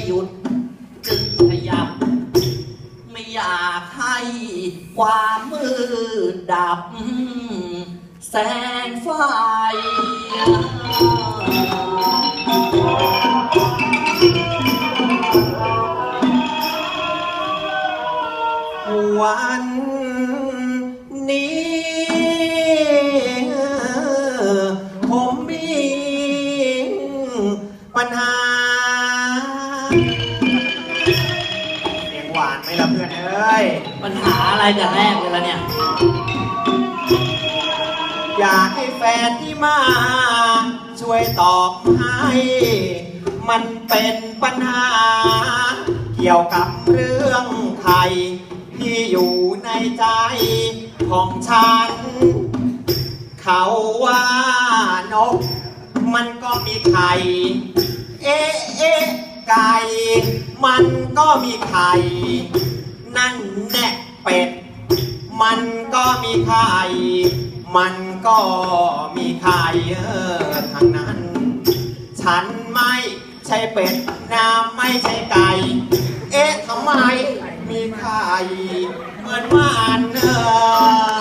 ไม่หยุด จึงขยับ ไม่อยากให้ความมืดดับ แสงไฟวันนี้ ผมมีปัญหา เสียงหวานไหมล่ะเพื่อนเอ้ย ปัญหาอะไรแต่แรกเลยละเนี่ย อยากให้แฟนที่มา ช่วยตอบให้ มันเป็นปัญหา เกี่ยวกับเรื่องไทยที่อยู่ในใจของฉัน เขาว่านก มันก็มีไข่ เอ๊ะเอ๊ะ ไก่ มันก็มีไข่ นั่นแน่เป็ด มันก็มีไข่ มันก็มีไข่เออทางนั้น ฉันไม่ใช่เป็ดน้ำไม่ใช่ไก่ เอ๊ะทำไมมีไข่เหมือนว่านเออ